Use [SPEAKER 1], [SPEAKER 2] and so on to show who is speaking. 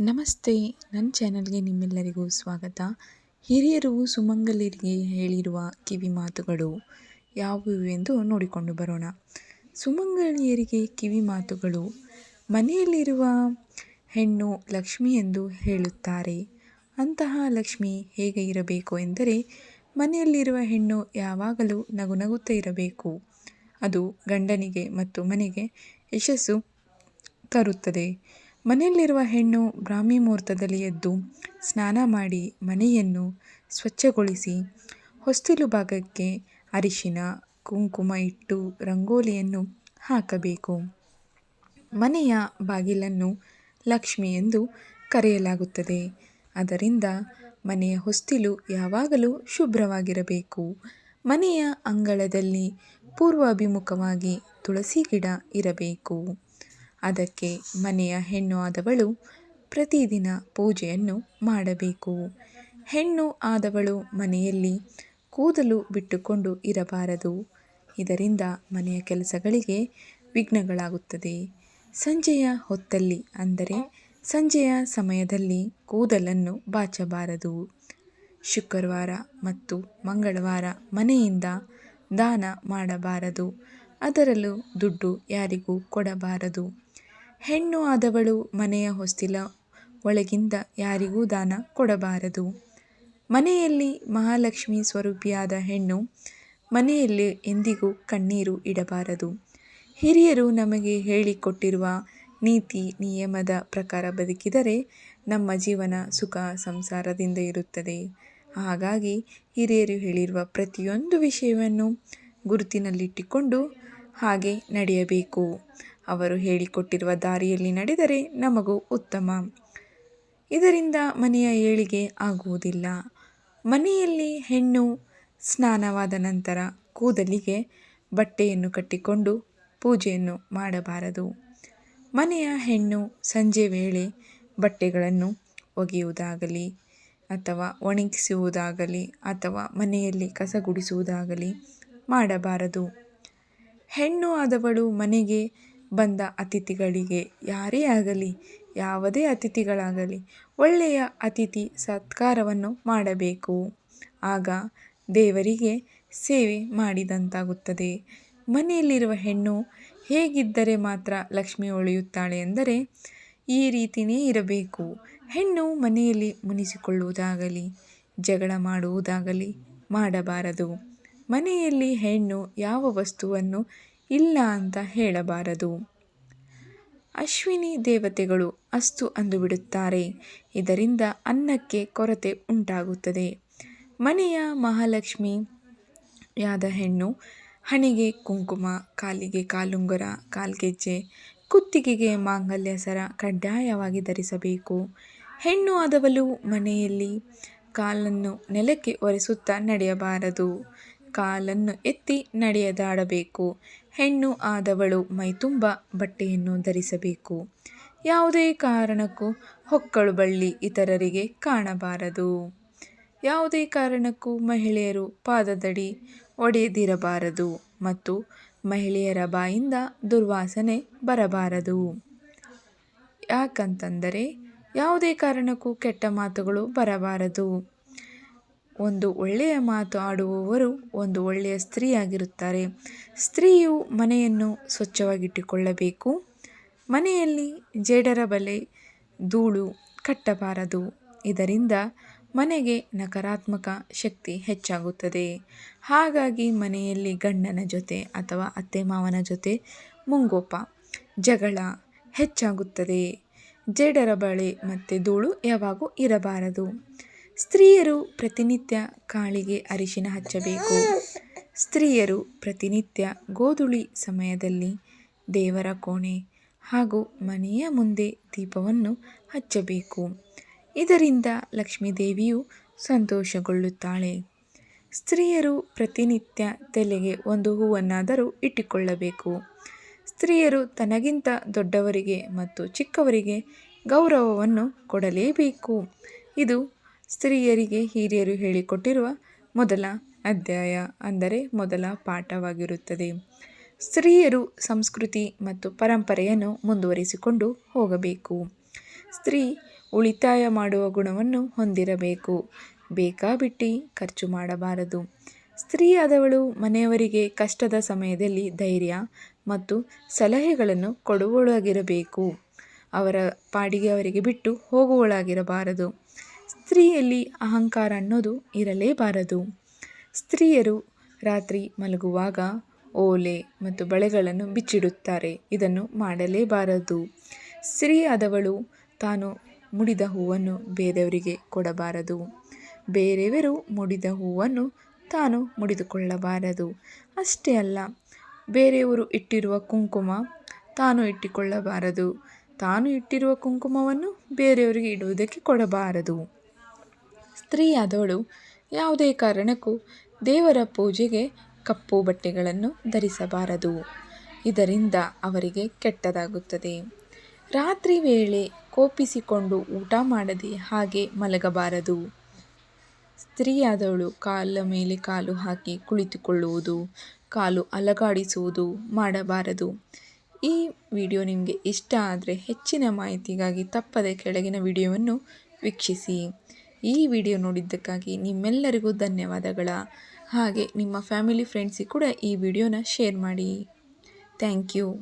[SPEAKER 1] ನಮಸ್ತೆ ನನ್ನ ಚಾನಲ್ಗೆ ನಿಮ್ಮೆಲ್ಲರಿಗೂ ಸ್ವಾಗತ. ಹಿರಿಯರು ಸುಮಂಗಲಿಯರಿಗೆ ಹೇಳಿರುವ ಕಿವಿ ಮಾತುಗಳು ಯಾವುವು ಎಂದು ನೋಡಿಕೊಂಡು ಬರೋಣ. ಸುಮಂಗಲಿಯರಿಗೆ ಕಿವಿ ಮಾತುಗಳು, ಮನೆಯಲ್ಲಿರುವ ಹೆಣ್ಣು ಲಕ್ಷ್ಮಿ ಎಂದು ಹೇಳುತ್ತಾರೆ. ಅಂತಹ ಲಕ್ಷ್ಮಿ ಹೇಗೆ ಇರಬೇಕು ಎಂದರೆ, ಮನೆಯಲ್ಲಿರುವ ಹೆಣ್ಣು ಯಾವಾಗಲೂ ನಗು ನಗುತ್ತಾ ಇರಬೇಕು. ಅದು ಗಂಡನಿಗೆ ಮತ್ತು ಮನೆಗೆ ಯಶಸ್ಸು ತರುತ್ತದೆ. ಮನೆಯಲ್ಲಿರುವ ಹೆಣ್ಣು ಬ್ರಾಹ್ಮಿ ಮುಹೂರ್ತದಲ್ಲಿ ಎದ್ದು ಸ್ನಾನ ಮಾಡಿ ಮನೆಯನ್ನು ಸ್ವಚ್ಛಗೊಳಿಸಿ ಹೊಸ್ತಿಲು ಭಾಗಕ್ಕೆ ಅರಿಶಿನ, ಕುಂಕುಮ ಇಟ್ಟು ರಂಗೋಲಿಯನ್ನು ಹಾಕಬೇಕು. ಮನೆಯ ಬಾಗಿಲನ್ನು ಲಕ್ಷ್ಮಿ ಎಂದು ಕರೆಯಲಾಗುತ್ತದೆ. ಅದರಿಂದ ಮನೆಯ ಹೊಸ್ತಿಲು ಯಾವಾಗಲೂ ಶುಭ್ರವಾಗಿರಬೇಕು. ಮನೆಯ ಅಂಗಳದಲ್ಲಿ ಪೂರ್ವಾಭಿಮುಖವಾಗಿ ತುಳಸಿ ಗಿಡ ಇರಬೇಕು. ಅದಕ್ಕೆ ಮನೆಯ ಹೆಣ್ಣು ಆದವಳು ಪ್ರತಿದಿನ ಪೂಜೆಯನ್ನು ಮಾಡಬೇಕು. ಹೆಣ್ಣು ಆದವಳು ಮನೆಯಲ್ಲಿ ಕೂದಲು ಬಿಟ್ಟುಕೊಂಡು ಇರಬಾರದು. ಇದರಿಂದ ಮನೆಯ ಕೆಲಸಗಳಿಗೆ ವಿಘ್ನಗಳಾಗುತ್ತದೆ. ಸಂಜೆಯ ಹೊತ್ತಲ್ಲಿ ಅಂದರೆ ಸಂಜೆಯ ಸಮಯದಲ್ಲಿ ಕೂದಲನ್ನು ಬಾಚಬಾರದು. ಶುಕ್ರವಾರ ಮತ್ತು ಮಂಗಳವಾರ ಮನೆಯಿಂದ ದಾನ ಮಾಡಬಾರದು. ಅದರಲ್ಲೂ ದುಡ್ಡು ಯಾರಿಗೂ ಕೊಡಬಾರದು. ಹೆಣ್ಣು ಆದವಳು ಮನೆಯ ಹೊಸ್ತಿಲ ಒಳಗಿಂದ ಯಾರಿಗೂ ದಾನ ಕೊಡಬಾರದು. ಮನೆಯಲ್ಲಿ ಮಹಾಲಕ್ಷ್ಮಿ ಸ್ವರೂಪಿಯಾದ ಹೆಣ್ಣು ಮನೆಯಲ್ಲಿ ಎಂದಿಗೂ ಕಣ್ಣೀರು ಇಡಬಾರದು. ಹಿರಿಯರು ನಮಗೆ ಹೇಳಿಕೊಟ್ಟಿರುವ ನೀತಿ ನಿಯಮದ ಪ್ರಕಾರ ಬದುಕಿದರೆ ನಮ್ಮ ಜೀವನ ಸುಖ ಸಂಸಾರದಿಂದ ಇರುತ್ತದೆ. ಹಾಗಾಗಿ ಹಿರಿಯರು ಹೇಳಿರುವ ಪ್ರತಿಯೊಂದು ವಿಷಯವನ್ನು ಗುರುತಿನಲ್ಲಿಟ್ಟುಕೊಂಡು ಹಾಗೆ ನಡೆಯಬೇಕು. ಅವರು ಹೇಳಿಕೊಟ್ಟಿರುವ ದಾರಿಯಲ್ಲಿ ನಡೆದರೆ ನಮಗೂ ಉತ್ತಮ. ಇದರಿಂದ ಮನೆಯ ಏಳಿಗೆ ಆಗುವುದಿಲ್ಲ. ಮನೆಯಲ್ಲಿ ಹೆಣ್ಣು ಸ್ನಾನವಾದ ನಂತರ ಕೂದಲಿಗೆ ಬಟ್ಟೆಯನ್ನು ಕಟ್ಟಿಕೊಂಡು ಪೂಜೆಯನ್ನು ಮಾಡಬಾರದು. ಮನೆಯ ಹೆಣ್ಣು ಸಂಜೆ ವೇಳೆ ಬಟ್ಟೆಗಳನ್ನು ಒಗೆಯುವುದಾಗಲಿ ಅಥವಾ ಒಣಗಿಸುವುದಾಗಲಿ ಅಥವಾ ಮನೆಯಲ್ಲಿ ಕಸ ಗುಡಿಸುವುದಾಗಲಿ ಮಾಡಬಾರದು. ಹೆಣ್ಣು ಆದವಳು ಮನೆಗೆ ಬಂದ ಅತಿಥಿಗಳಿಗೆ ಯಾರೇ ಆಗಲಿ, ಯಾವುದೇ ಅತಿಥಿಗಳಾಗಲಿ ಒಳ್ಳೆಯ ಅತಿಥಿ ಸತ್ಕಾರವನ್ನು ಮಾಡಬೇಕು. ಆಗ ದೇವರಿಗೆ ಸೇವೆ ಮಾಡಿದಂತಾಗುತ್ತದೆ. ಮನೆಯಲ್ಲಿರುವ ಹೆಣ್ಣು ಹೇಗಿದ್ದರೆ ಮಾತ್ರ ಲಕ್ಷ್ಮಿ ಒಳೆಯುತ್ತಾಳೆ ಎಂದರೆ, ಈ ರೀತಿಯೇ ಇರಬೇಕು. ಹೆಣ್ಣು ಮನೆಯಲ್ಲಿ ಮುನಿಸಿಕೊಳ್ಳುವುದಾಗಲಿ, ಜಗಳ ಮಾಡುವುದಾಗಲಿ ಮಾಡಬಾರದು. ಮನೆಯಲ್ಲಿ ಹೆಣ್ಣು ಯಾವ ವಸ್ತುವನ್ನು ಇಲ್ಲ ಅಂತ ಹೇಳಬಾರದು. ಅಶ್ವಿನಿ ದೇವತೆಗಳು ಅಸ್ತು ಅಂದುಬಿಡುತ್ತಾರೆ. ಇದರಿಂದ ಅನ್ನಕ್ಕೆ ಕೊರತೆ ಉಂಟಾಗುತ್ತದೆ. ಮನೆಯ ಮಹಾಲಕ್ಷ್ಮಿಯಾದ ಹೆಣ್ಣು, ಹಣೆಗೆ ಕುಂಕುಮ, ಕಾಲಿಗೆ ಕಾಲುಂಗುರ, ಕಾಲ್ಗೆಜ್ಜೆ, ಕುತ್ತಿಗೆಗೆ ಮಾಂಗಲ್ಯ ಸರ ಕಡ್ಡಾಯವಾಗಿ ಧರಿಸಬೇಕು. ಹೆಣ್ಣು ಆದವಳು ಮನೆಯಲ್ಲಿ ಕಾಲನ್ನು ನೆಲಕ್ಕೆ ಒರೆಸುತ್ತಾ ನಡೆಯಬಾರದು. ಕಾಲನ್ನು ಎತ್ತಿ ನಡೆಯದಾಡಬೇಕು. ಹೆಣ್ಣು ಆದವಳು ಮೈತುಂಬ ಬಟ್ಟೆಯನ್ನು ಧರಿಸಬೇಕು. ಯಾವುದೇ ಕಾರಣಕ್ಕೂ ಹೊಕ್ಕಳು ಬಳ್ಳಿ ಇತರರಿಗೆ ಕಾಣಬಾರದು. ಯಾವುದೇ ಕಾರಣಕ್ಕೂ ಮಹಿಳೆಯರು ಪಾದದಡಿ ಒಡೆದಿರಬಾರದು ಮತ್ತು ಮಹಿಳೆಯರ ಬಾಯಿಂದ ದುರ್ವಾಸನೆ ಬರಬಾರದು. ಯಾಕಂತಂದರೆ ಯಾವುದೇ ಕಾರಣಕ್ಕೂ ಕೆಟ್ಟ ಮಾತುಗಳು ಬರಬಾರದು. ಒಂದು ಒಳ್ಳೆಯ ಮಾತು ಆಡುವವರು ಒಂದು ಒಳ್ಳೆಯ ಸ್ತ್ರೀಯಾಗಿರುತ್ತಾರೆ. ಸ್ತ್ರೀಯು ಮನೆಯನ್ನು ಸ್ವಚ್ಛವಾಗಿಟ್ಟುಕೊಳ್ಳಬೇಕು. ಮನೆಯಲ್ಲಿ ಜೇಡರ ಬಲೆ, ಧೂಳು ಕಟ್ಟಬಾರದು. ಇದರಿಂದ ಮನೆಗೆ ನಕಾರಾತ್ಮಕ ಶಕ್ತಿ ಹೆಚ್ಚಾಗುತ್ತದೆ. ಹಾಗಾಗಿ ಮನೆಯಲ್ಲಿ ಗಂಡನ ಜೊತೆ ಅಥವಾ ಅತ್ತೆ ಮಾವನ ಜೊತೆ ಮುಂಗೋಪ, ಜಗಳ ಹೆಚ್ಚಾಗುತ್ತದೆ. ಜೇಡರ ಬಳೆ ಮತ್ತು ಧೂಳು ಯಾವಾಗೂ ಇರಬಾರದು. ಸ್ತ್ರೀಯರು ಪ್ರತಿನಿತ್ಯ ಕಾಳಿಗೆ ಅರಿಶಿನ ಹಚ್ಚಬೇಕು. ಸ್ತ್ರೀಯರು ಪ್ರತಿನಿತ್ಯ ಗೋಧುಳಿ ಸಮಯದಲ್ಲಿ ದೇವರ ಕೋಣೆ ಹಾಗೂ ಮನೆಯ ಮುಂದೆ ದೀಪವನ್ನು ಹಚ್ಚಬೇಕು. ಇದರಿಂದ ಲಕ್ಷ್ಮೀದೇವಿಯು ಸಂತೋಷಗೊಳ್ಳುತ್ತಾಳೆ. ಸ್ತ್ರೀಯರು ಪ್ರತಿನಿತ್ಯ ತಲೆಗೆ ಒಂದು ಹೂವನ್ನಾದರೂ ಇಟ್ಟುಕೊಳ್ಳಬೇಕು. ಸ್ತ್ರೀಯರು ತನಗಿಂತ ದೊಡ್ಡವರಿಗೆ ಮತ್ತು ಚಿಕ್ಕವರಿಗೆ ಗೌರವವನ್ನು ಕೊಡಲೇಬೇಕು. ಇದು ಸ್ತ್ರೀಯರಿಗೆ ಹಿರಿಯರು ಹೇಳಿಕೊಟ್ಟಿರುವ ಮೊದಲ ಅಧ್ಯಾಯ ಅಂದರೆ ಮೊದಲ ಪಾಠವಾಗಿರುತ್ತದೆ. ಸ್ತ್ರೀಯರು ಸಂಸ್ಕೃತಿ ಮತ್ತು ಪರಂಪರೆಯನ್ನು ಮುಂದುವರಿಸಿಕೊಂಡು ಹೋಗಬೇಕು. ಸ್ತ್ರೀ ಉಳಿತಾಯ ಮಾಡುವ ಗುಣವನ್ನು ಹೊಂದಿರಬೇಕು. ಬೇಕಾಬಿಟ್ಟಿ ಖರ್ಚು ಮಾಡಬಾರದು. ಸ್ತ್ರೀಯಾದವಳು ಮನೆಯವರಿಗೆ ಕಷ್ಟದ ಸಮಯದಲ್ಲಿ ಧೈರ್ಯ ಮತ್ತು ಸಲಹೆಗಳನ್ನು ಕೊಡುವಳಾಗಿರಬೇಕು ಅವರ ಪಾಡಿಗೆ ಅವರಿಗೆ ಬಿಟ್ಟು ಹೋಗುವಳಾಗಿರಬಾರದು ಸ್ತ್ರೀಯಲ್ಲಿ ಅಹಂಕಾರ ಅನ್ನೋದು ಇರಲೇಬಾರದು. ಸ್ತ್ರೀಯರು ರಾತ್ರಿ ಮಲಗುವಾಗ ಓಲೆ ಮತ್ತು ಬಳೆಗಳನ್ನು ಬಿಚ್ಚಿಡುತ್ತಾರೆ. ಇದನ್ನು ಮಾಡಲೇಬಾರದು. ಸ್ತ್ರೀಯಾದವಳು ತಾನು ಮುಡಿದ ಹೂವನ್ನು ಬೇರೆಯವರಿಗೆ ಕೊಡಬಾರದು. ಬೇರೆಯವರು ಮುಡಿದ ಹೂವನ್ನು ತಾನು ಮುಡಿದುಕೊಳ್ಳಬಾರದು. ಅಷ್ಟೇ ಅಲ್ಲ, ಬೇರೆಯವರು ಇಟ್ಟಿರುವ ಕುಂಕುಮ ತಾನು ಇಟ್ಟುಕೊಳ್ಳಬಾರದು. ತಾನು ಇಟ್ಟಿರುವ ಕುಂಕುಮವನ್ನು ಬೇರೆಯವರಿಗೆ ಇಡುವುದಕ್ಕೆ ಕೊಡಬಾರದು. ಸ್ತ್ರೀಯಾದವಳು ಯಾವುದೇ ಕಾರಣಕ್ಕೂ ದೇವರ ಪೂಜೆಗೆ ಕಪ್ಪು ಬಟ್ಟೆಗಳನ್ನು ಧರಿಸಬಾರದು. ಇದರಿಂದ ಅವರಿಗೆ ಕೆಟ್ಟದಾಗುತ್ತದೆ. ರಾತ್ರಿ ವೇಳೆ ಕೋಪಿಸಿಕೊಂಡು ಊಟ ಮಾಡದೆ ಹಾಗೆ ಮಲಗಬಾರದು. ಸ್ತ್ರೀಯಾದವಳು ಕಾಲ ಮೇಲೆ ಕಾಲು ಹಾಕಿ ಕುಳಿತುಕೊಳ್ಳುವುದು, ಕಾಲು ಅಲಗಾಡಿಸುವುದು ಮಾಡಬಾರದು. ಈ ವಿಡಿಯೋ ನಿಮಗೆ ಇಷ್ಟ ಆದರೆ ಹೆಚ್ಚಿನ ಮಾಹಿತಿಗಾಗಿ ತಪ್ಪದೆ ಕೆಳಗಿನ ವಿಡಿಯೋವನ್ನು ವೀಕ್ಷಿಸಿ. ಈ ವಿಡಿಯೋ ನೋಡಿದ್ದಕ್ಕಾಗಿ ನಿಮ್ಮೆಲ್ಲರಿಗೂ ಧನ್ಯವಾದಗಳ. ಹಾಗೆ ನಿಮ್ಮ ಫ್ಯಾಮಿಲಿ, ಫ್ರೆಂಡ್ಸಿಗೆ ಕೂಡ ಈ ವಿಡಿಯೋನ ಶೇರ್ ಮಾಡಿ. Thank you.